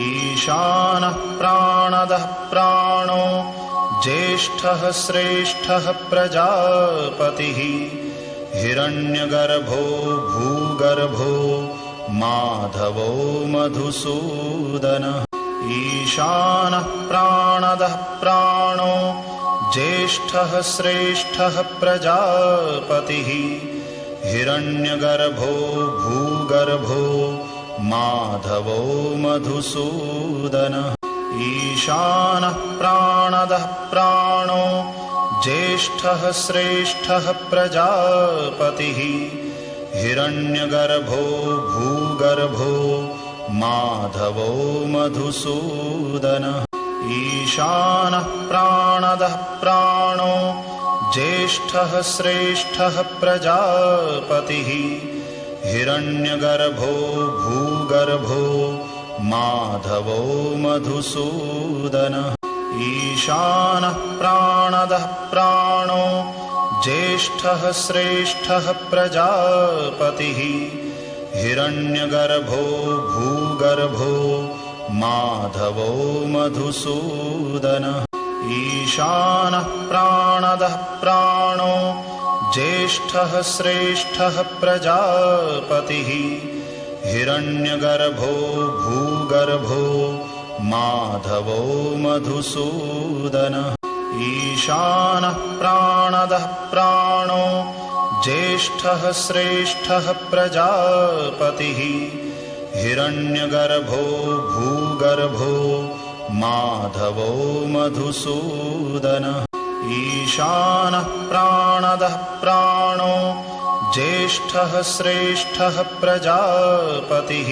ईशानः प्राणदः प्राणो ज्येष्ठः श्रेष्ठः प्रजापतिः। हिरण्यगर्भो भूगर्भो माधवो मधुसूदनः। ईशानः प्राणदः प्राणो ज्येष्ठः श्रेष्ठः प्रजापतिः। हिरण्यगर्भो भूगर्भो माधवो मधुसूदनः। ईशानः प्राणदः प्राणो ज्येष्ठः श्रेष्ठः प्रजापतिः। हिरण्यगर्भो भूगर्भो माधवो मधुसूदनः। ईशानः प्राणदः प्राणो ज्येष्ठः श्रेष्ठः प्रजापतिः हिरण्यगर्भो भूगर्भो माधवो मधुसूदनः। ईशानः प्राणदः प्राणो ज्येष्ठः श्रेष्ठः प्रजापतिः। हिरण्यगर्भो भूगर्भो माधवो मधुसूदनः। ईशानः प्राणदः प्राणो ज्येष्ठः श्रेष्ठः प्रजापतिः हिरण्यगर्भो भूगर्भो माधवो मधुसूदनः। ईशानः प्राणदः प्राणो ज्येष्ठः श्रेष्ठः प्रजापतिः हिरण्यगर्भो भूगर्भो माधवो मधुसूदनः ईशानः प्राणदः प्राणो ज्येष्ठः श्रेष्ठः प्रजापतिः।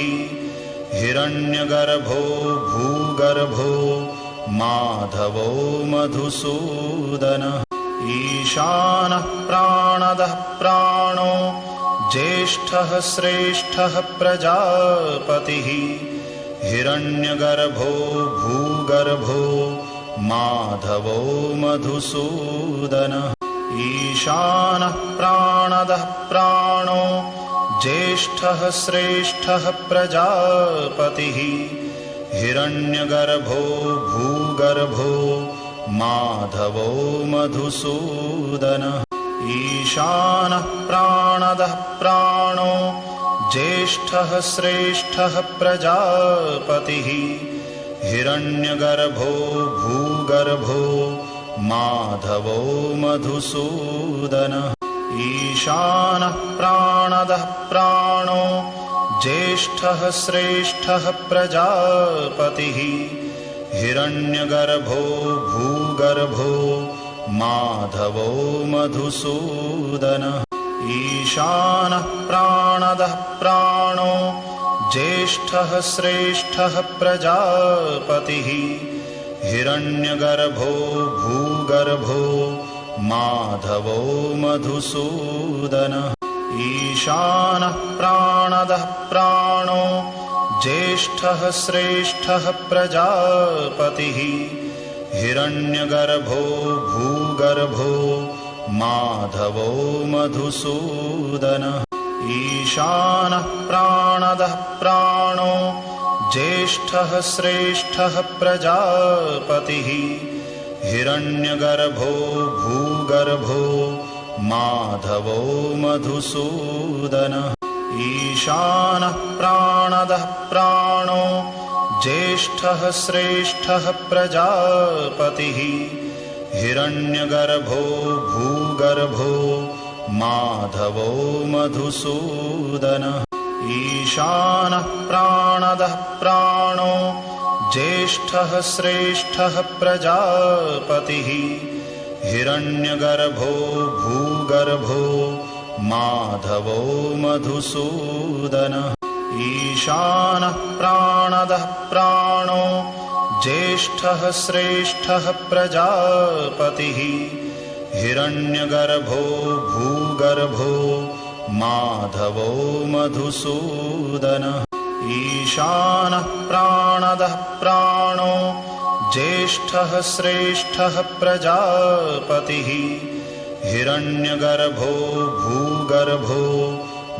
हिरण्यगर्भो भूगर्भो माधवो मधुसूदनः। ईशानः प्राणदः प्राणो ज्येष्ठः श्रेष्ठः प्रजापतिः। हिरण्यगर्भो भूगर्भो माधवो मधुसूदनः। ईशानः प्राणदः प्राणो ज्येष्ठः श्रेष्ठः प्रजापतिः। हिरण्यगर्भो भूगर्भो माधवो मधुसूदनः। ईशानः प्राणदः प्राणो ज्येष्ठः श्रेष्ठः प्रजापतिः हिरण्यगर्भो भूगर्भो माधवो मधुसूदनः। ईशानः प्राणदः प्राणो ज्येष्ठः श्रेष्ठः प्रजापतिः। हिरण्यगर्भो भूगर्भो माधवो मधुसूदनः। ईशानः प्राणदः प्राणो ज्येष्ठः श्रेष्ठः प्रजापतिः हिरण्यगर्भो भूगर्भो माधवो मधुसूदनः। ईशानः प्राणदः प्राणो ज्येष्ठः श्रेष्ठः प्रजापतिः हिरण्यगर्भो भूगर्भो माधवो मधुसूदनः ईशानः प्राणदः प्राणो ज्येष्ठः श्रेष्ठः प्रजापतिः। हिरण्यगर्भो भूगर्भो माधवो मधुसूदनः। ईशानः प्राणदः प्राणो ज्येष्ठः श्रेष्ठः प्रजापतिः। हिरण्यगर्भो भूगर्भो माधवो मधुसूदनः। ईशानः प्राणदः प्राणो ज्येष्ठः श्रेष्ठः प्रजापतिः। हिरण्यगर्भो भूगर्भो माधवो मधुसूदनः। ईशानः प्राणदः प्राणो ज्येष्ठः श्रेष्ठः प्रजापतिः हिरण्यगर्भो भूगर्भो माधवो मधुसूदनः। ईशानः प्राणदः प्राणो ज्येष्ठः श्रेष्ठः प्रजापतिः। हिरण्यगर्भो भूगर्भो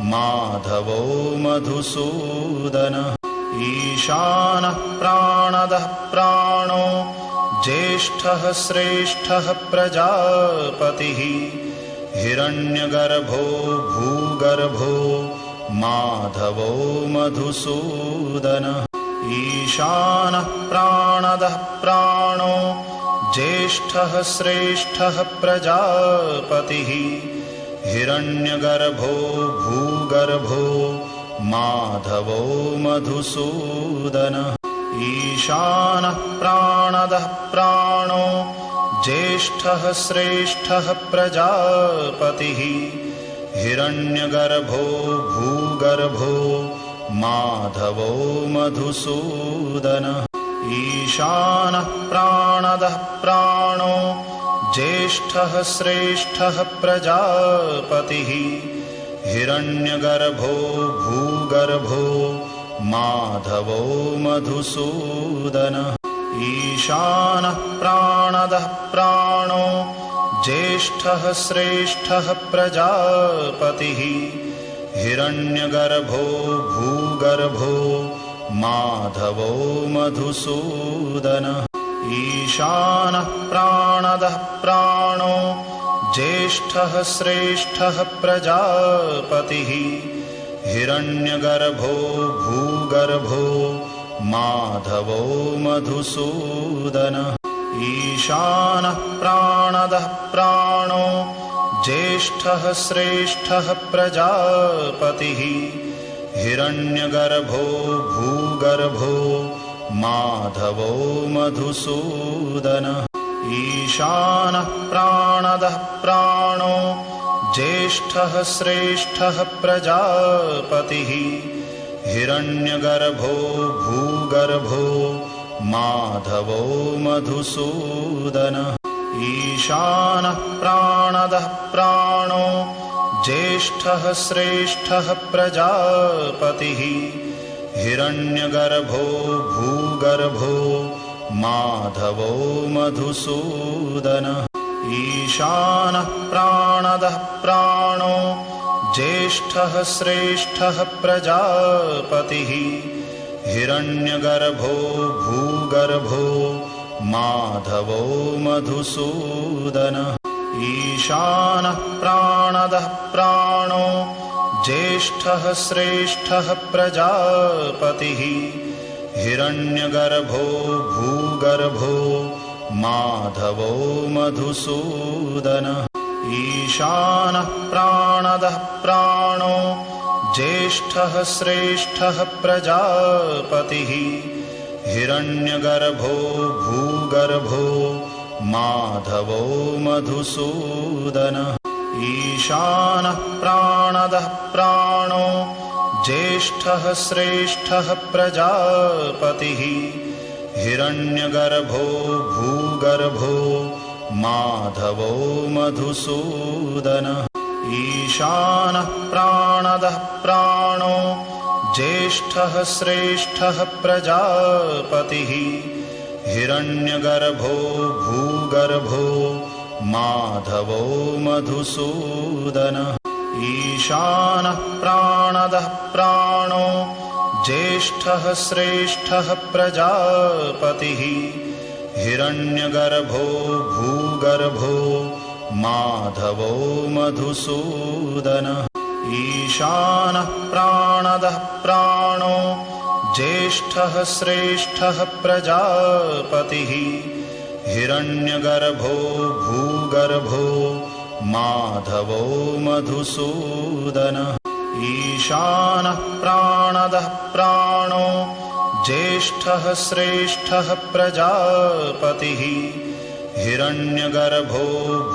माधवो मधुसूदनः। ईशानः प्राणदः प्राणो ज्येष्ठः श्रेष्ठः प्रजापतिः हिरण्यगर्भो भूगर्भो माधवो मधुसूदनः। ईशानः प्राणदः प्राणो ज्येष्ठः श्रेष्ठः प्रजापतिः हिरण्यगर्भो भूगर्भो माधवो मधुसूदनः ईशानः प्राणदः प्राणो ज्येष्ठः श्रेष्ठः प्रजापतिः। हिरण्यगर्भो भूगर्भो माधवो मधुसूदनः। ईशानः प्राणदः प्राणो ज्येष्ठः श्रेष्ठः प्रजापतिः। हिरण्यगर्भो भूगर्भो माधवो मधुसूदनः। ईशानः प्राणदः प्राणो ज्येष्ठः श्रेष्ठः प्रजापतिः। हिरण्यगर्भो भूगर्भो माधवो मधुसूदनः। ईशानः प्राणदः प्राणो ज्येष्ठः श्रेष्ठः प्रजापतिः हिरण्यगर्भो भूगर्भो माधवो मधुसूदनः। ईशानः प्राणदः प्राणो ज्येष्ठः श्रेष्ठः प्रजापतिः। हिरण्यगर्भो भूगर्भो माधवो मधुसूदनः। ईशानः प्राणदः प्राणो ज्येष्ठः श्रेष्ठः प्रजापतिः हिरण्यगर्भो भूगर्भो माधवो मधुसूदनः। ईशानः प्राणदः प्राणो ज्येष्ठः श्रेष्ठः प्रजापतिः हिरण्यगर्भो भूगर्भो माधवो मधुसूदनः ईशानः प्राणदः प्राणो ज्येष्ठः श्रेष्ठः प्रजापतिः। हिरण्यगर्भो भूगर्भो माधवो मधुसूदनः। ईशानः प्राणदः प्राणो ज्येष्ठः श्रेष्ठः प्रजापतिः। हिरण्यगर्भो भूगर्भो माधवो मधुसूदनः। ईशानः प्राणदः प्राणो ज्येष्ठः श्रेष्ठः प्रजापतिः। हिरण्यगर्भो भूगर्भो माधवो मधुसूदनः। ईशानः प्राणदः प्राणो ज्येष्ठः श्रेष्ठः प्रजापतिः हिरण्यगर्भो भूगर्भो माधवो मधुसूदनः। ईशानः प्राणदः प्राणो ज्येष्ठः श्रेष्ठः प्रजापतिः। हिरण्यगर्भो भूगर्भो माधवो मधुसूदनः। ईशानः प्राणदः प्राणो ज्येष्ठः श्रेष्ठः प्रजापतिः हिरण्यगर्भो भूगर्भो माधवो मधुसूदनः। ईशानः प्राणदः प्राणो ज्येष्ठः श्रेष्ठः प्रजापतिः हिरण्यगर्भो भूगर्भो माधवो मधुसूदनः ईशानः प्राणदः प्राणो ज्येष्ठः श्रेष्ठः प्रजापतिः। हिरण्यगर्भो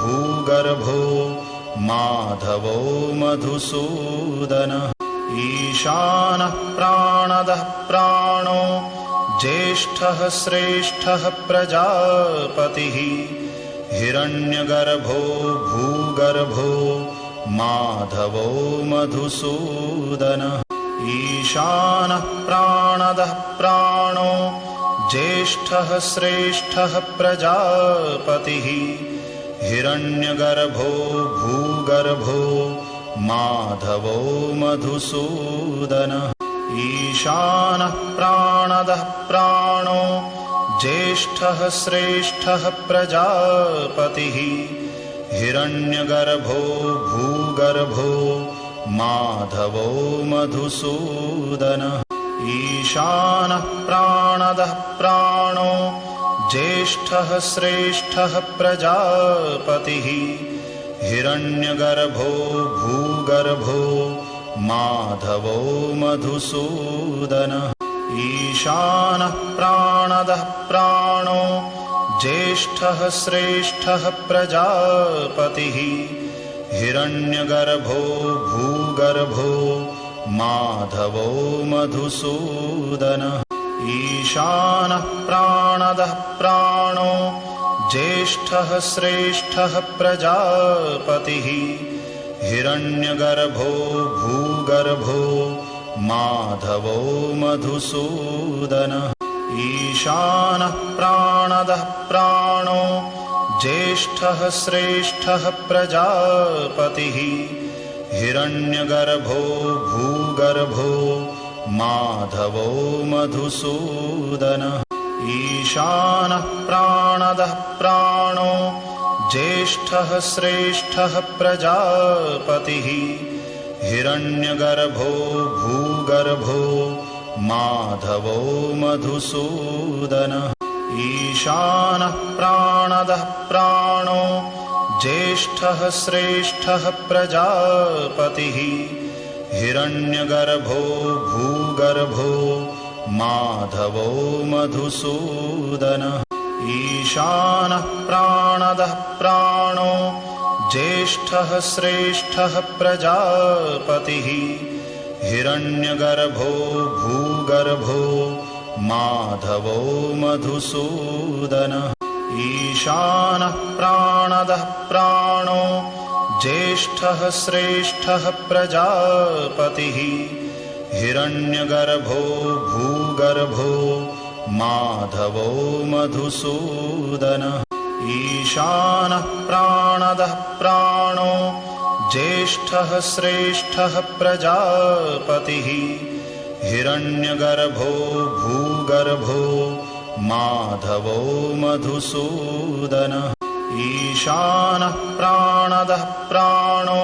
भूगर्भो माधवो मधुसूदनः। ईशानः प्राणदः प्राणो ज्येष्ठः श्रेष्ठः प्रजापतिः। हिरण्यगर्भो भूगर्भो माधवो मधुसूदनः। ईशानः प्राणदः प्राणो ज्येष्ठः श्रेष्ठः प्रजापतिः। हिरण्यगर्भो भूगर्भो माधवो मधुसूदनः। ईशानः प्राणदः प्राणो ज्येष्ठः श्रेष्ठः प्रजापतिः हिरण्यगर्भो भूगर्भो माधवो मधुसूदनः। ईशानः प्राणदः प्राणो ज्येष्ठः श्रेष्ठः प्रजापतिः। हिरण्यगर्भो भूगर्भो माधवो मधुसूदनः। ईशानः प्राणदः प्राणो ज्येष्ठः श्रेष्ठः प्रजापतिः हिरण्यगर्भो भूगर्भो माधवो मधुसूदनः। ईशानः प्राणदः प्राणो ज्येष्ठः श्रेष्ठः प्रजापतिः हिरण्यगर्भो भूगर्भो माधवो मधुसूदनः ईशानः प्राणदः प्राणो ज्येष्ठः श्रेष्ठः प्रजापतिः। हिरण्यगर्भो भूगर्भो माधवो मधुसूदनः। ईशानः प्राणदः प्राणो ज्येष्ठः श्रेष्ठः प्रजापतिः। हिरण्यगर्भो भूगर्भो माधवो मधुसूदनः। ईशानः प्राणदः प्राणो ज्येष्ठः श्रेष्ठः प्रजापतिः। हिरण्यगर्भो भूगर्भो माधवो मधुसूदनः। ईशानः प्राणदः प्राणो ज्येष्ठः श्रेष्ठः प्रजापतिः हिरण्यगर्भो भूगर्भो माधवो मधुसूदनः। ईशानः प्राणदः प्राणो ज्येष्ठः श्रेष्ठः प्रजापतिः। हिरण्यगर्भो भूगर्भो माधवो मधुसूदनः। ईशानः प्राणदः प्राणो ज्येष्ठः श्रेष्ठः प्रजापतिः हिरण्यगर्भो भूगर्भो माधवो मधुसूदनः। ईशानः प्राणदः प्राणो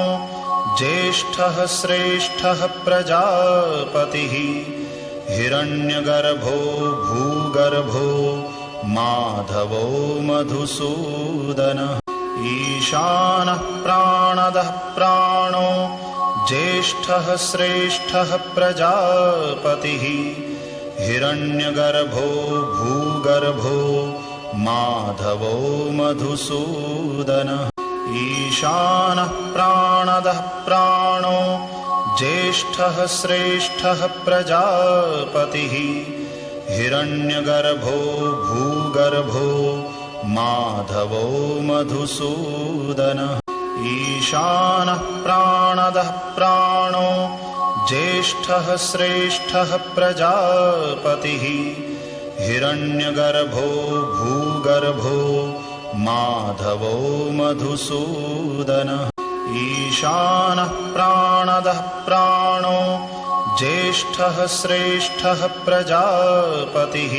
ज्येष्ठः श्रेष्ठः प्रजापतिः हिरण्यगर्भो भूगर्भो माधवो मधुसूदनः ईशानः प्राणदः प्राणो ज्येष्ठः श्रेष्ठः प्रजापतिः। हिरण्यगर्भो भूगर्भो माधवो मधुसूदनः। ईशानः प्राणदः प्राणो ज्येष्ठः श्रेष्ठः प्रजापतिः। हिरण्यगर्भो भूगर्भो माधवो मधुसूदनः। ईशानः प्राणदः प्राणो ज्येष्ठः श्रेष्ठः प्रजापतिः। हिरण्यगर्भो भूगर्भो माधवो मधुसूदनः। ईशानः प्राणदः प्राणो ज्येष्ठः श्रेष्ठः प्रजापतिः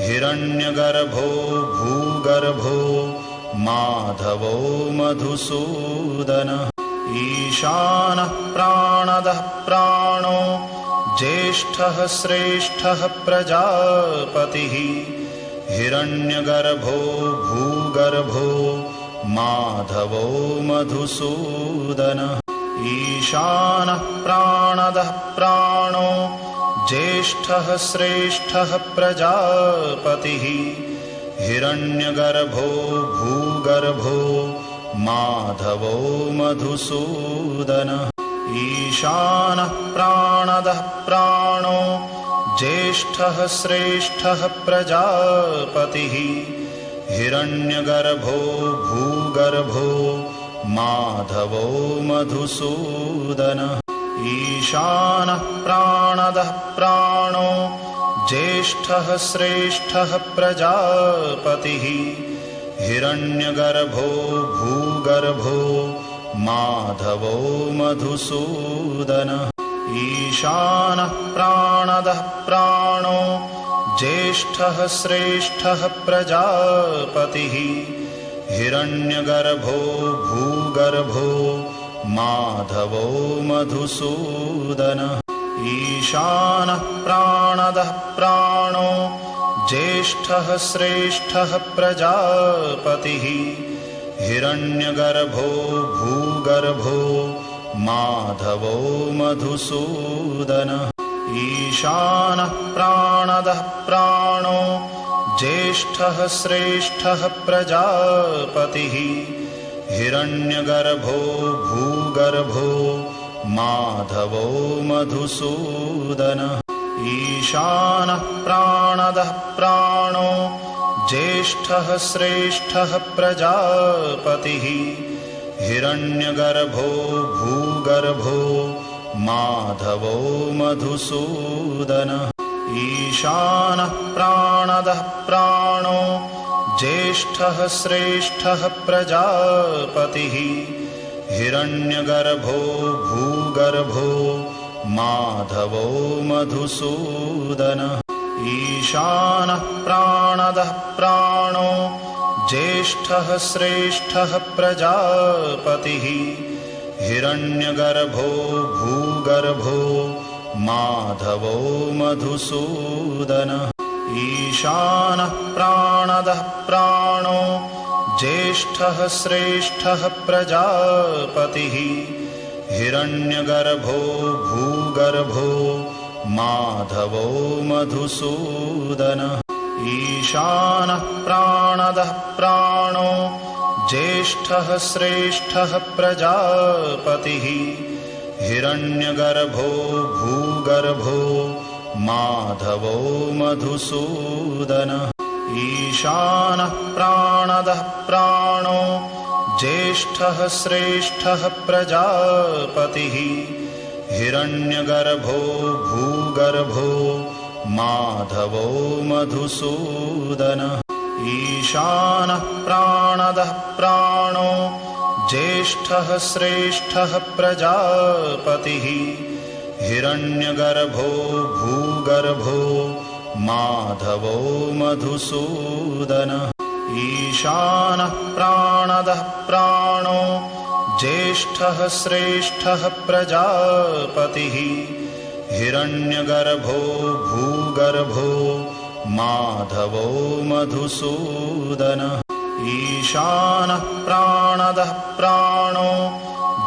हिरण्यगर्भो भूगर्भो माधवो मधुसूदनः। ईशानः प्राणदः प्राणो ज्येष्ठः श्रेष्ठः प्रजापतिः। हिरण्यगर्भो भूगर्भो माधवो मधुसूदनः। ईशानः प्राणदः प्राणो ज्येष्ठः श्रेष्ठः प्रजापतिः हिरण्यगर्भो भूगर्भो माधवो मधुसूदनः। ईशानः प्राणदः प्राणो ज्येष्ठः श्रेष्ठः प्रजापतिः हिरण्यगर्भो भूगर्भो माधवो मधुसूदनः ईशानः प्राणदः प्राणो ज्येष्ठः श्रेष्ठः प्रजापतिः। हिरण्यगर्भो भूगर्भो माधवो मधुसूदनः। ईशानः प्राणदः प्राणो ज्येष्ठः श्रेष्ठः प्रजापतिः। हिरण्यगर्भो भूगर्भो माधवो मधुसूदनः। ईशानः प्राणदः प्राणो ज्येष्ठः श्रेष्ठः प्रजापतिः। हिरण्यगर्भो भूगर्भो माधवो मधुसूदनः। ईशानः प्राणदः प्राणो ज्येष्ठः श्रेष्ठः प्रजापतिः हिरण्यगर्भो भूगर्भो माधवो मधुसूदनः। ईशानः प्राणदः प्राणो ज्येष्ठः श्रेष्ठः प्रजापतिः। हिरण्यगर्भो भूगर्भो माधवो मधुसूदनः। ईशानः प्राणदः प्राणो ज्येष्ठः श्रेष्ठः प्रजापतिः हिरण्यगर्भो भूगर्भो माधवो मधुसूदनः ईशानः प्राणदः प्राणो ज्येष्ठः श्रेष्ठः प्रजापतिः हिरण्यगर्भो भूगर्भो माधवो मधुसूदनः ईशानः प्राणदः प्राणो ज्येष्ठः श्रेष्ठः प्रजापतिः। हिरण्यगर्भो भूगर्भो माधवो मधुसूदनः। ईशानः प्राणदः प्राणो ज्येष्ठः श्रेष्ठः प्रजापतिः। हिरण्यगर्भो भूगर्भो माधवो मधुसूदनः। ईशानः प्राणदः प्राणो ज्येष्ठः श्रेष्ठः प्रजापतिः। हिरण्यगर्भो भूगर्भो माधवो मधुसूदनः। ईशानः प्राणदः प्राणो ज्येष्ठः श्रेष्ठः प्रजापतिः हिरण्यगर्भो भूगर्भो माधवो मधुसूदनः। ईशानः प्राणदः प्राणो ज्येष्ठः श्रेष्ठः प्रजापतिः। हिरण्यगर्भो भूगर्भो माधवो मधुसूदनः। ईशानः प्राणदः प्राणो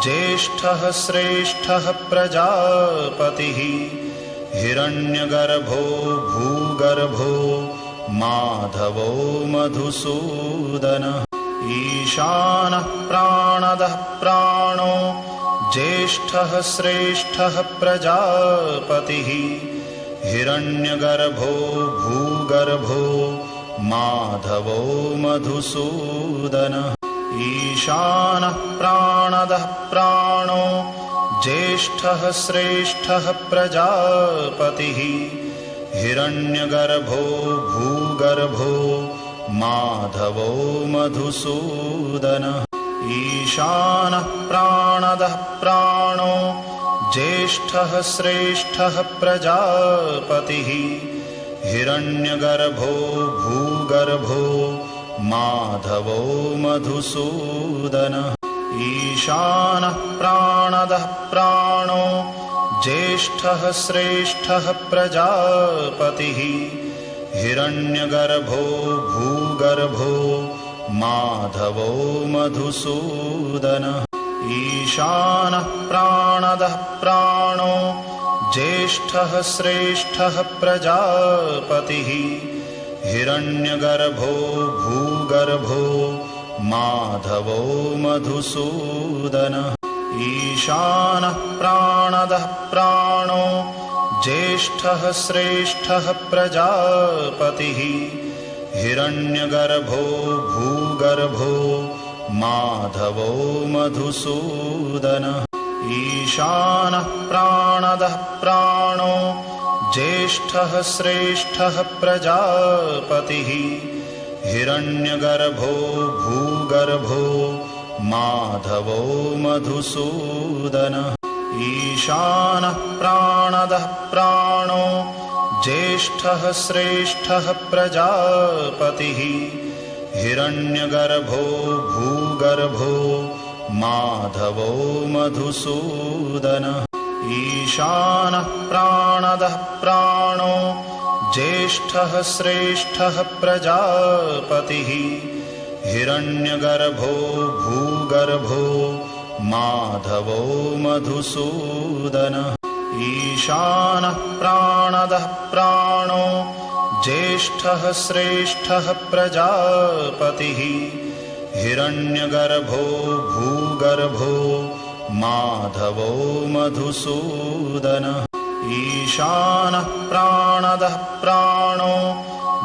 ज्येष्ठः श्रेष्ठः प्रजापतिः हिरण्यगर्भो भूगर्भो माधवो मधुसूदनः ईशानः प्राणदः प्राणो ज्येष्ठः श्रेष्ठः प्रजापतिः हिरण्यगर्भो भूगर्भो माधवो मधुसूदनः ईशानः प्राणदः प्राणो ज्येष्ठः श्रेष्ठः प्रजापतिः। हिरण्यगर्भो भूगर्भो माधवो मधुसूदनः। ईशानः प्राणदः प्राणो ज्येष्ठः श्रेष्ठः प्रजापतिः। हिरण्यगर्भो भूगर्भो माधवो मधुसूदनः। ईशानः प्राणदः प्राणो ज्येष्ठः श्रेष्ठः प्रजापतिः। हिरण्यगर्भो भूगर्भो माधवो मधुसूदनः। ईशानः प्राणदः प्राणो ज्येष्ठः श्रेष्ठः प्रजापतिः हिरण्यगर्भो भूगर्भो माधवो मधुसूदनः। ईशानः प्राणदः प्राणो ज्येष्ठः श्रेष्ठः प्रजापतिः। हिरण्यगर्भो भूगर्भो माधवो मधुसूदनः। ईशानः प्राणदः प्राणो ज्येष्ठः श्रेष्ठः प्रजापतिः हिरण्यगर्भो भूगर्भो माधवो मधुसूदनः ईशानः प्राणदः प्राणो ज्येष्ठः श्रेष्ठः प्रजापतिः हिरण्यगर्भो भूगर्भो माधवो मधुसूदनः ईशानः प्राणदः प्राणो ज्येष्ठः श्रेष्ठः प्रजापतिः। हिरण्यगर्भो भूगर्भो माधवो मधुसूदनः। ईशानः प्राणदः प्राणो ज्येष्ठः श्रेष्ठः प्रजापतिः। हिरण्यगर्भो भूगर्भो माधवो मधुसूदनः। ईशानः प्राणदः प्राणो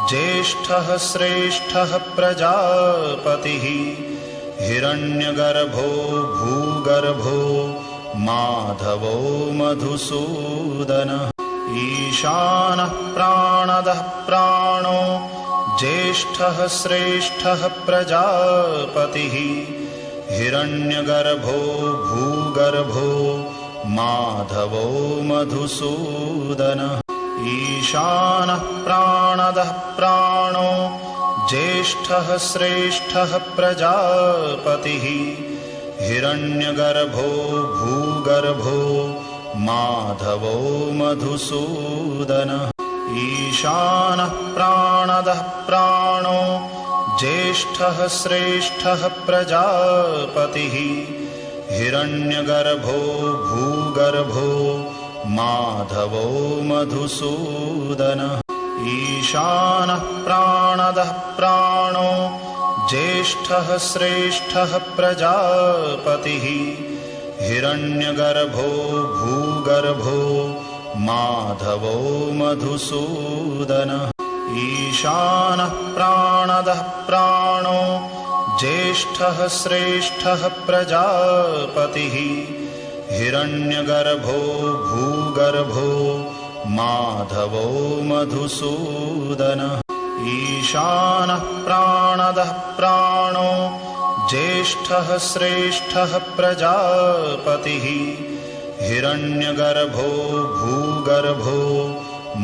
ज्येष्ठः श्रेष्ठः प्रजापतिः। हिरण्यगर्भो भूगर्भो माधवो मधुसूदनः। ईशानः प्राणदः प्राणो ज्येष्ठः श्रेष्ठः प्रजापतिः हिरण्यगर्भो भूगर्भो माधवो मधुसूदनः। ईशानः प्राणदः प्राणो ज्येष्ठः श्रेष्ठः प्रजापतिः। हिरण्यगर्भो भूगर्भो माधवो मधुसूदनः। ईशानः प्राणदः प्राणो ज्येष्ठः श्रेष्ठः प्रजापतिः हिरण्यगर्भो भूगर्भो माधवो मधुसूदनः ईशानः प्राणदः प्राणो ज्येष्ठः श्रेष्ठः प्रजापतिः हिरण्यगर्भो भूगर्भो माधवो मधुसूदनः ईशानः प्राणदः प्राणो ज्येष्ठः श्रेष्ठः प्रजापतिः। हिरण्यगर्भो भूगर्भो माधवो मधुसूदनः। ईशानः प्राणदः प्राणो ज्येष्ठः श्रेष्ठः प्रजापतिः। हिरण्यगर्भो भूगर्भो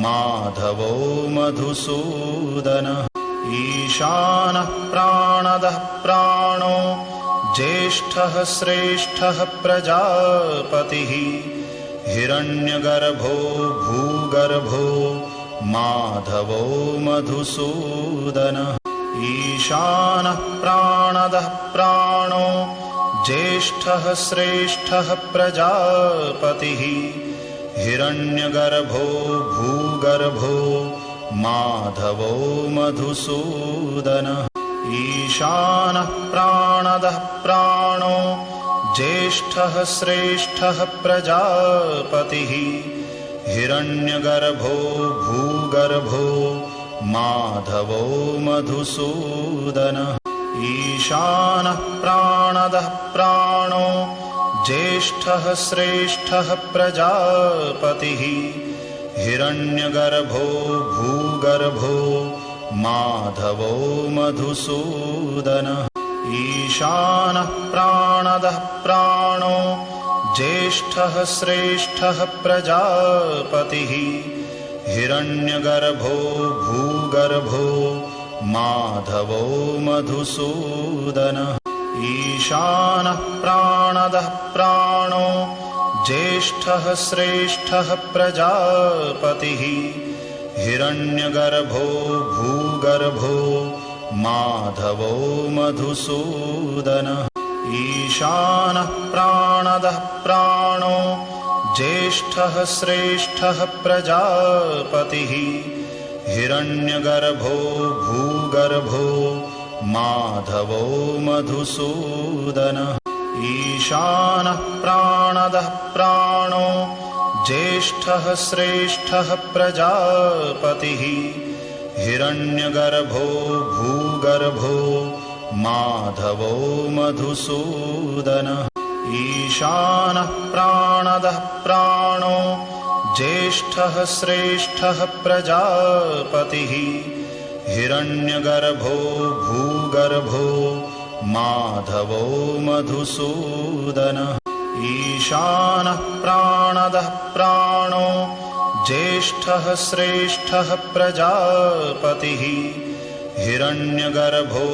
माधवो मधुसूदनः। ईशानः प्राणदः प्राणो ज्येष्ठः श्रेष्ठः प्रजापतिः। हिरण्यगर्भो भूगर्भो माधवो मधुसूदनः। ईशानः प्राणदः प्राणो ज्येष्ठः श्रेष्ठः प्रजापतिः हिरण्यगर्भो भूगर्भो माधवो मधुसूदनः। ईशानः प्राणदः प्राणो ज्येष्ठः श्रेष्ठः प्रजापतिः। हिरण्यगर्भो भूगर्भो माधवो मधुसूदनः। ईशानः प्राणदः प्राणो ज्येष्ठः श्रेष्ठः प्रजापतिः हिरण्यगर्भो भूगर्भो माधवो मधुसूदनः। ईशानः प्राणदः प्राणो ज्येष्ठः श्रेष्ठः प्रजापतिः हिरण्यगर्भो भूगर्भो माधवो मधुसूदनः। ईशानः प्राणदः प्राणो ज्येष्ठः श्रेष्ठः प्रजापतिः। हिरण्यगर्भो भूगर्भो माधवो मधुसूदनः। ईशानः प्राणदः प्राणो ज्येष्ठः श्रेष्ठः प्रजापतिः। हिरण्यगर्भो भूगर्भो माधवो मधुसूदनः ईशानः प्राणदः प्राणो ज्येष्ठः श्रेष्ठः प्रजापतिः। हिरण्यगर्भो भूगर्भो माधवो मधुसूदनः। ईशानः प्राणदः प्राणो ज्येष्ठः श्रेष्ठः प्रजापतिः। हिरण्यगर्भो भूगर्भो माधवो मधुसूदनः। ईशानः प्राणदः प्राणो ज्येष्ठः श्रेष्ठः प्रजापतिः। हिरण्यगर्भो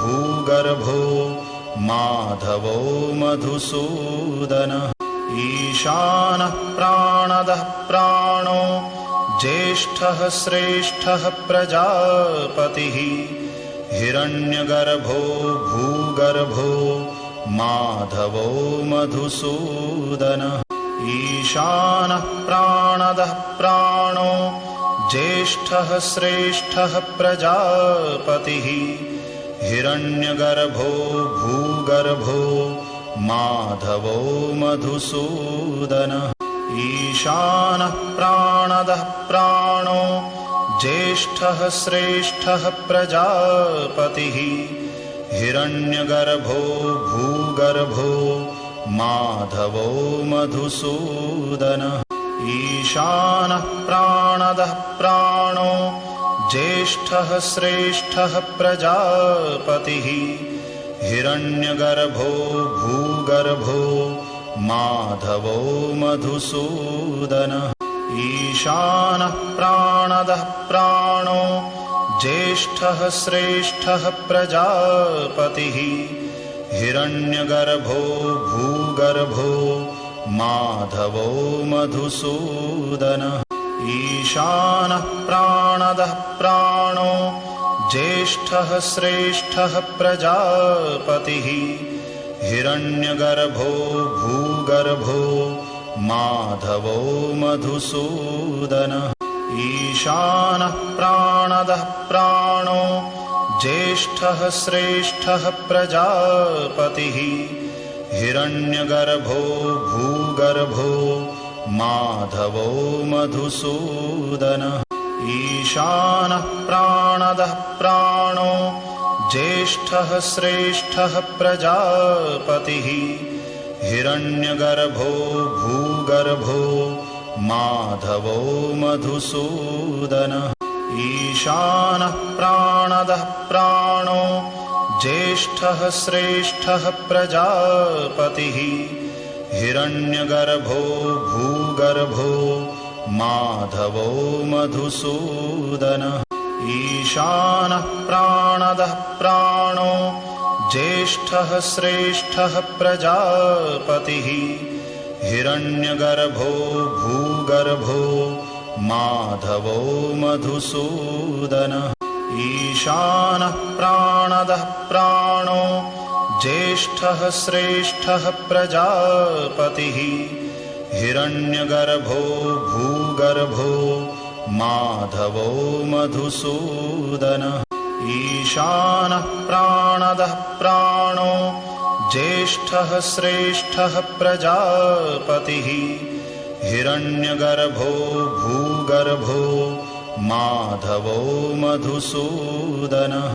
भूगर्भो माधवो मधुसूदनः। ईशानः प्राणदः प्राणो ज्येष्ठः श्रेष्ठः प्रजापतिः हिरण्यगर्भो भूगर्भो माधवो मधुसूदनः। ईशानः प्राणदः प्राणो ज्येष्ठः श्रेष्ठः प्रजापतिः। हिरण्यगर्भो भूगर्भो माधवो मधुसूदनः। ईशानः प्राणदः प्राणो ज्येष्ठः श्रेष्ठः प्रजापतिः हिरण्यगर्भो भूगर्भो माधवो मधुसूदनः। ईशानः प्राणदः प्राणो ज्येष्ठः श्रेष्ठः प्रजापतिः हिरण्यगर्भो भूगर्भो माधवो मधुसूदनः ईशानः प्राणदः प्राणो ज्येष्ठः श्रेष्ठः प्रजापतिः। हिरण्यगर्भो भूगर्भो माधवो मधुसूदनः। ईशानः प्राणदः प्राणो ज्येष्ठः श्रेष्ठः प्रजापतिः। हिरण्यगर्भो भूगर्भो माधवो मधुसूदनः। ईशानः प्राणदः प्राणो ज्येष्ठः श्रेष्ठः प्रजापतिः। हिरण्यगर्भो भूगर्भो माधवो मधुसूदनः। ईशानः प्राणदः प्राणो ज्येष्ठः श्रेष्ठः प्रजापतिः हिरण्यगर्भो भूगर्भो माधवो मधुसूदनः। ईशानः प्राणदः प्राणो ज्येष्ठः श्रेष्ठः प्रजापतिः। हिरण्यगर्भो भूगर्भो माधवो मधुसूदनः। ईशानः प्राणदः प्राणो ज्येष्ठः श्रेष्ठः प्रजापतिः हिरण्यगर्भो भूगर्भो माधवो मधुसूदनः। ईशानः प्राणदः प्राणो ज्येष्ठः श्रेष्ठः प्रजापतिः हिरण्यगर्भो भूगर्भो माधवो मधुसूदनः ईशानः प्राणदः प्राणो ज्येष्ठः श्रेष्ठः प्रजापतिः। हिरण्यगर्भो भूगर्भो माधवो मधुसूदनः